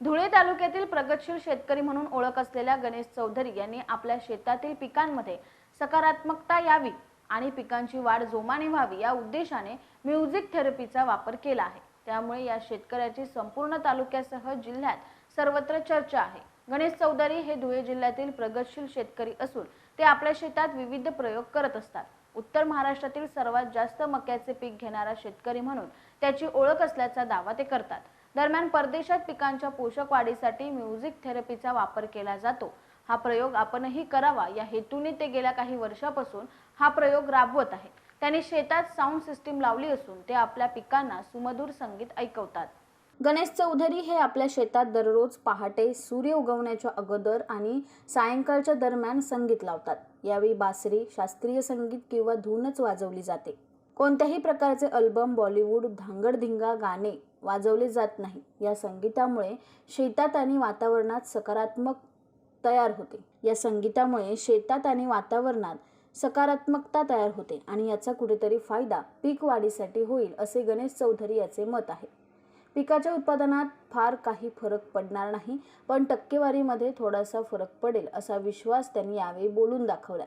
धुळे तालुक्यातील प्रगतशील शेतकरी म्हणून ओळख असलेल्या गणेश चौधरी यांनी आपल्या शेतातील पिकांमध्ये सकारात्मकता यावी आणि पिकांची वाढ जोमाने व्हावी या उद्देशाने म्युझिक थेरपीचा वापर केला आहे. त्यामुळे या शेतकऱ्याची संपूर्ण तालुक्यासह जिल्ह्यात सर्वत्र चर्चा आहे. गणेश चौधरी हे धुळे जिल्ह्यातील प्रगतशील शेतकरी असून ते आपल्या शेतात विविध प्रयोग करत असतात. उत्तर महाराष्ट्रातील सर्वात जास्त मक्याचे पीक घेणारा शेतकरी म्हणून त्याची ओळख असल्याचा दावा ते करतात. दरम्यान परदेशात पिकांच्या पोषक वाढीसाठी म्युझिक थेरपीचा वापर केला जातो. हा प्रयोग आपणही करावा या हेतूने ते गेल्या काही वर्षापासून हा प्रयोग राबवत आहे. त्यांनी शेतात साऊंड सिस्टीम लावली असून ते आपल्या पिकांना सुमधुर संगीत ऐकवतात. गणेश चौधरी हे आपल्या शेतात दररोज पहाटे सूर्य उगवण्याच्या अगोदर आणि सायंकाळच्या दरम्यान संगीत लावतात. यावेळी बासरी शास्त्रीय संगीत किंवा धूनच वाजवली जाते. कोणत्याही प्रकारचे अल्बम बॉलिवूड धांगडधिंगा गाणे वाजवले जात नाही. या संगीतामुळे शेतात आणि वातावरणात सकारात्मक तयार होते. या संगीतामुळे शेतात आणि वातावरणात सकारात्मकता तयार होते आणि याचा कुठेतरी फायदा पीक वाढीसाठी होईल असे गणेश चौधरी याचे मत आहे. पिकाच्या उत्पादनात फार काही फरक पडणार नाही पण टक्केवारीमध्ये थोडासा फरक पडेल असा विश्वास त्यांनी यावेळी बोलून दाखवला.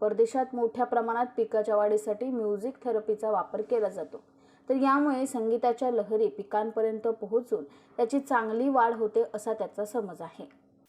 परदेशात मोठ्या प्रमाणात पिकाच्या वाढीसाठी म्युझिक थेरपीचा वापर केला जातो. तर यामुळे संगीताच्या लहरी पिकांपर्यंत पोहोचून त्याची चांगली वाढ होते असा त्याचा समज आहे.